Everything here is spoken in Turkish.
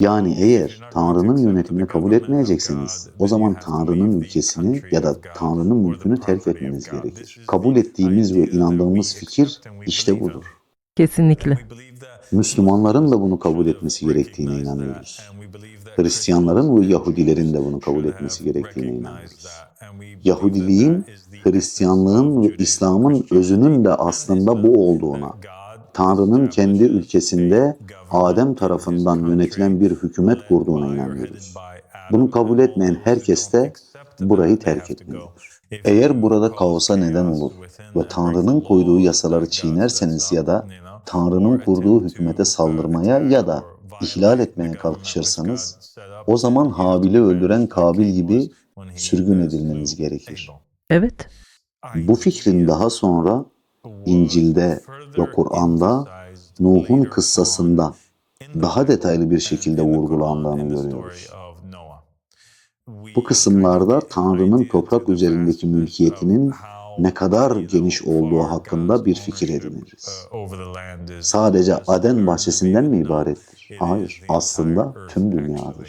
Yani eğer Tanrı'nın yönetimini kabul etmeyecekseniz o zaman Tanrı'nın ülkesini ya da Tanrı'nın mülkünü terk etmeniz gerekir. Kabul ettiğimiz ve inandığımız fikir işte budur. Kesinlikle. Müslümanların da bunu kabul etmesi gerektiğine inanıyoruz. Hristiyanların ve Yahudilerin de bunu kabul etmesi gerektiğine inanıyoruz. Yahudiliğin, Hristiyanlığın ve İslam'ın özünün de aslında bu olduğuna, Tanrı'nın kendi ülkesinde Adem tarafından yönetilen bir hükümet kurduğuna inanıyoruz. Bunu kabul etmeyen herkes de burayı terk etmelidir. Eğer burada kaosa neden olur ve Tanrı'nın koyduğu yasaları çiğnerseniz ya da Tanrı'nın kurduğu hükümete saldırmaya ya da ihlal etmeye kalkışırsanız o zaman Habil'i öldüren Kabil gibi sürgün edilmeniz gerekir. Evet. Bu fikrin daha sonra İncil'de ve Kur'an'da Nuh'un kıssasında daha detaylı bir şekilde vurgulandığını görüyoruz. Bu kısımlarda Tanrı'nın toprak üzerindeki mülkiyetinin ne kadar geniş olduğu hakkında bir fikir ediniriz. Sadece Aden bahçesinden mi ibarettir? Hayır, aslında tüm dünyadır.